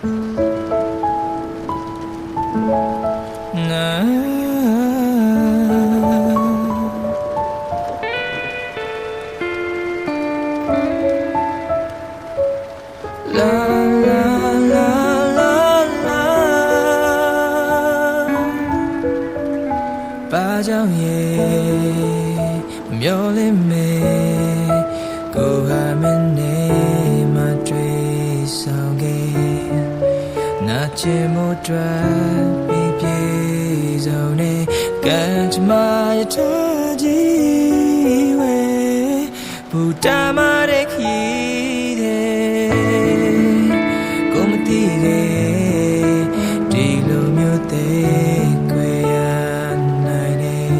ငါလာလာလာလာလာ ချင်မို့တွေ့ပြီးပြေဆုံးနေကံကြမ္မာရထားကြီးဝဲဘူတာမတဲ့ခီးတဲ့ကိုမသိခဲ့ဒီလိုမျိုးသေးခွေရနိုင်တယ်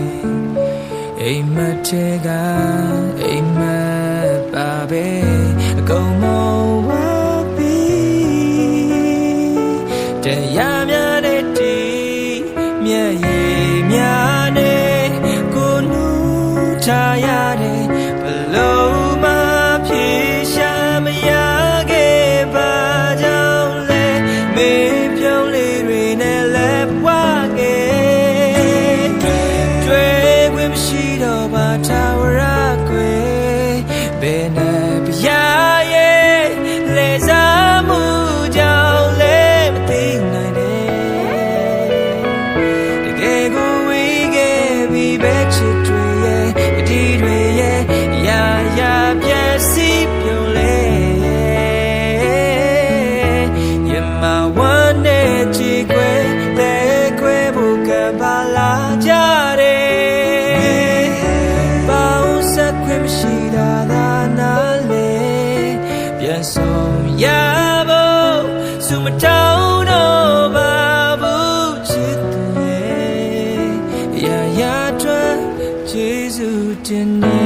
အိမ်မက်ထဲကအိမ်မက်ပါပဲအကုန်မ ထားရတဲ့ဘလုံးမဖြေရှာမရခဲ့ပါကြောင့်လဲမေးပြုံးလေးတွေနဲ့လက်ပွားခဲ့တွေ့ခွင့်မရှိတော့ပါထာဝရကွယ်ဘယ်နဲ့ပြရရဲ့လေစားမှုကြောင့်လဲမသိနိုင်တယ်တကယ်ကိုဝေးခဲ့ပြီးပဲချစ် ပြန်ဆုံးရဖို့စုမတောင်းတော့ပါဘူးချစ်သူရဲ့ရာရာထွက်ကျေးဇူးတင်နေ